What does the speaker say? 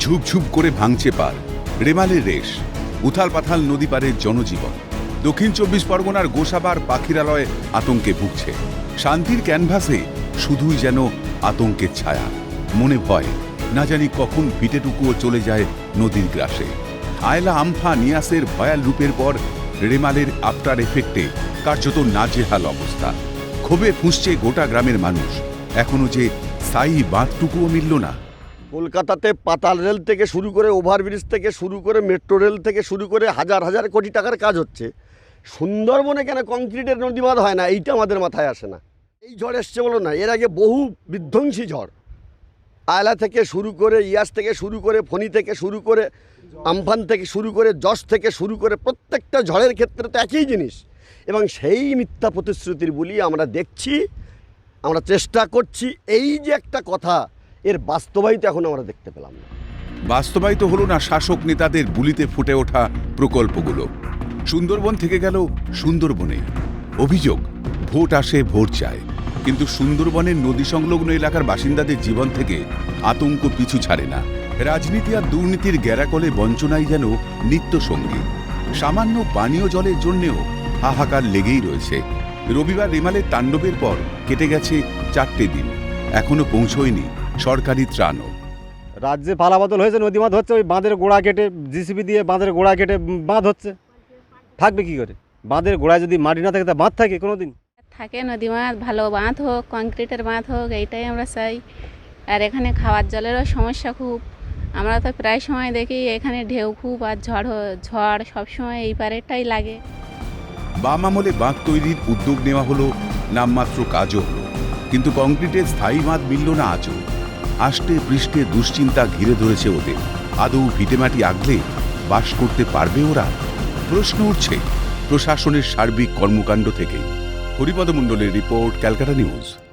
ঝুপঝুপ করে ভাঙছে পার। রেমালের রেশ উথাল পাথাল নদী পারের জনজীবন। দক্ষিণ চব্বিশ পরগনার গোসাবার পাখিরালয় আতঙ্কে ভুগছে। শান্তির ক্যানভাসে শুধুই যেন আতঙ্কের ছায়া। মনে ভয়, না জানি কখন ভিটেটুকুও চলে যায় নদীর গ্রাসে। আয়লা আমফা নিয়াসের ভয়াল রূপের পর রেমালের আফটার এফেক্টে কার্যত নাজেহাল অবস্থা। ক্ষোভে ফুঁসছে গোটা গ্রামের মানুষ। এখনও যে স্থায়ী বাঁধটুকুও মিলল না। কলকাতাতে পাতাল রেল থেকে শুরু করে ওভারব্রিজ থেকে শুরু করে মেট্রো রেল থেকে শুরু করে হাজার হাজার কোটি টাকার কাজ হচ্ছে। সুন্দরবনে কেন কংক্রিটের নদীবাঁধ হয় না? এইটা আমাদের মাথায় আসে না। এই ঝড় এসছে বলো না, এর আগে বহু বিধ্বংসী ঝড়। আয়লা থেকে শুরু করে ইয়াস থেকে শুরু করে ফণি থেকে শুরু করে আমফান থেকে শুরু করে যশ থেকে শুরু করে প্রত্যেকটা ঝড়ের ক্ষেত্রে তো একই জিনিস। এবং সেই মিথ্যা প্রতিশ্রুতির বলি আমরা দেখছি, আমরা চেষ্টা করছি। এই যে একটা কথা এর বাস্তবায়িত এখন আমরা দেখতে পেলাম না। বাস্তবায়িত হলো না শাসক নেতাদের বুলিতে ফুটে ওঠা প্রকল্পগুলো। সুন্দরবন থেকে গেল সুন্দরবনে। অভিযোগ, ভোট আসে, ভোট চায় কিন্তু সুন্দরবনের নদী সংলগ্ন এলাকার বাসিন্দাদের জীবন থেকে আতঙ্ক পিছু ছাড়ে না। রাজনীতি আর দুর্নীতির গ্যারাকলে বঞ্চনাই যেন নিত্য সঙ্গী সামান্য পানীয় জলের জন্যেও হাহাকার লেগেই রয়েছে। রবিবার রেমালের তাণ্ডবের পর কেটে গেছে চারটে দিন। এখনও পৌঁছয়নি সরকারি ত্রাণও। রাজ্যে পালাবদল হয়েছে নদী বাঁধ হচ্ছে ওই বাঁধের গোড়া কেটে জিসিবি দিয়ে বাঁধের গোড়া কেটে বাঁধ হচ্ছে। থাকবে কি করে? বাঁধের গোড়ায় যদি মাটি না থাকে তা বাঁধ থাকে কোনো দিন থাকে নদী বাঁধ ভালো বাঁধ হোক কংক্রিটের বাঁধ হোক এইটাই আমরা চাই। আর এখানে খাওয়ার জলেরও সমস্যা খুব। আমরা তো প্রায় সময় দেখি এখানে ঢেউ খুব আর ঝড় ঝড় সবসময় এই পারেরটাই লাগে। বাম আমলে বাঁধ তৈরির উদ্যোগ নেওয়া হলো নামমাত্র কাজও হলো। কিন্তু কংক্রিটের স্থায়ী বাঁধ মিলল না আজও। আষ্টে পৃষ্ঠে দুশ্চিন্তা ঘিরে ধরেছে ওদের। আদৌ ভিটেমাটি আগলে বাস করতে পারবে ওরা? প্রশ্ন উঠছে প্রশাসনের সার্বিক কর্মকাণ্ড থেকে। হরিপদ মণ্ডলের রিপোর্ট, ক্যালকাটা নিউজ।